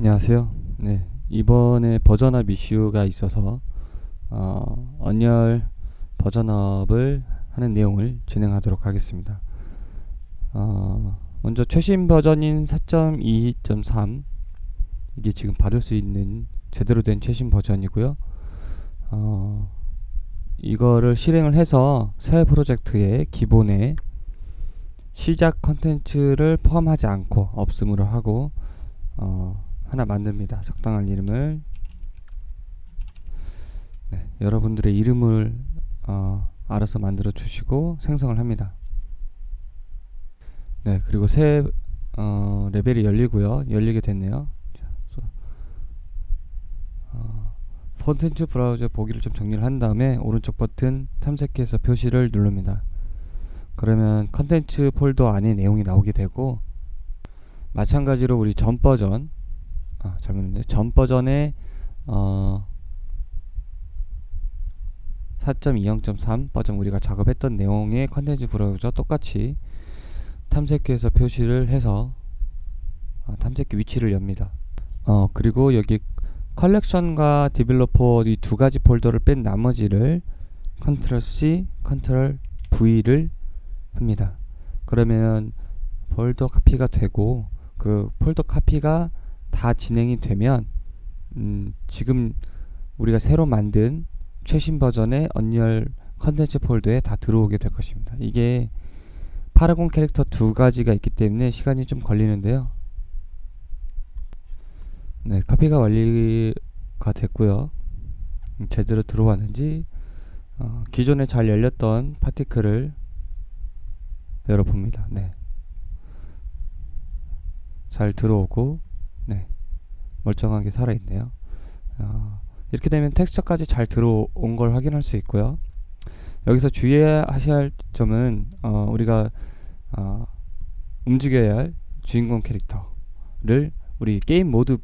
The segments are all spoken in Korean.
안녕하세요. 네, 이번에 버전업 이슈가 있어서 어, 언열 버전업을 하는 내용을 진행하도록 하겠습니다. 어, 먼저 최신 버전인 4.2.3 이게 지금 받을 수 있는 제대로 된 최신 버전이고요. 어, 이거를 실행을 해서 새 프로젝트의 기본에 시작 컨텐츠를 포함하지 않고 없음으로 하고 어, 하나 만듭니다. 적당한 이름을 네, 여러분들의 이름을 어, 알아서 만들어 주시고 생성을 합니다. 네, 그리고 새 어, 레벨이 열리고요. 열리게 됐네요. 어, 콘텐츠 브라우저 보기를 좀 정리를 한 다음에 오른쪽 버튼 탐색해서 표시를 누릅니다. 그러면 컨텐츠 폴더 안에 내용이 나오게 되고 마찬가지로 우리 전 버전 아 잘못했네 전 버전의 어 4.20.3 버전 우리가 작업했던 내용의 컨텐츠 브라우저 똑같이 탐색기에서 표시를 해서 어, 탐색기 위치를 엽니다. 어 그리고 여기 컬렉션과 디벨로퍼 이 두 가지 폴더를 뺀 나머지를 컨트롤 C, 컨트롤 V를 합니다. 그러면 폴더 카피가 되고 그 폴더 카피가 다 진행이 되면 음, 지금 우리가 새로 만든 최신 버전의 언리얼 컨텐츠 폴더에 다 들어오게 될 것입니다. 이게 파라곤 캐릭터 두 가지가 있기 때문에 시간이 좀 걸리는데요. 네, 카피가 완료가 됐고요. 음, 제대로 들어왔는지 어, 기존에 잘 열렸던 파티클을 열어봅니다. 네. 잘 들어오고 네. 멀쩡하게 살아있네요. 어, 이렇게 되면 텍스처까지 잘 들어온 걸 확인할 수 있고요. 여기서 주의하셔야 할 점은 어, 우리가 어, 움직여야 할 주인공 캐릭터를 우리 게임 모드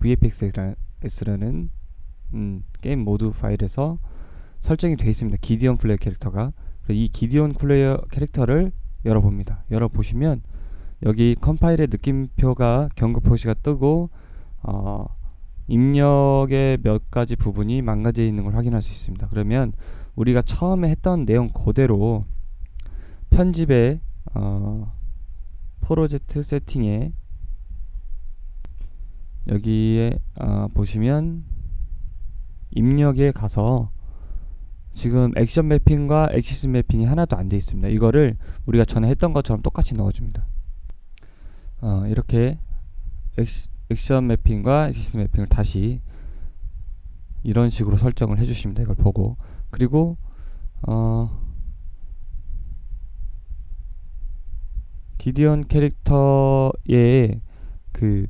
VFX라는 음, 게임 모드 파일에서 설정이 되어 있습니다. 기디언 플레이어 캐릭터가 이 기디언 플레이어 캐릭터를 열어봅니다. 열어보시면 여기 컴파일의 느낌표가 경고 표시가 뜨고 어, 입력의 몇 가지 부분이 망가져 있는 걸 확인할 수 있습니다. 그러면 우리가 처음에 했던 내용 그대로 편집에 어, 프로젝트 세팅에 여기에 어, 보시면 입력에 가서 지금 액션 매핑과 엑시스 매핑이 하나도 안 돼 있습니다. 이거를 우리가 전에 했던 것처럼 똑같이 넣어줍니다. 어, 이렇게 액션 매핑과 엑시스 매핑을 다시 이런 식으로 설정을 해주십니다. 이걸 보고 그리고 어, 기디언 캐릭터의 그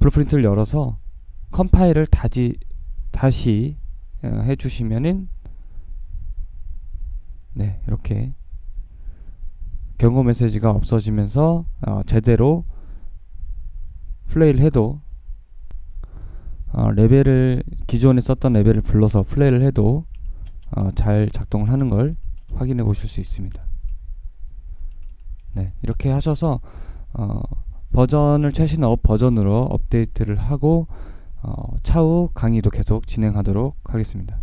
블루프린트를 열어서 컴파일을 다시 다시 어, 해주시면은 네 이렇게 경고 메시지가 없어지면서 어, 제대로 플레이를 해도 어, 레벨을 기존에 썼던 레벨을 불러서 플레이를 해도 어, 잘 작동을 하는 걸 확인해 보실 수 있습니다. 네 이렇게 하셔서 어, 버전을 최신 업 버전으로 업데이트를 하고 어, 차후 강의도 계속 진행하도록 하겠습니다.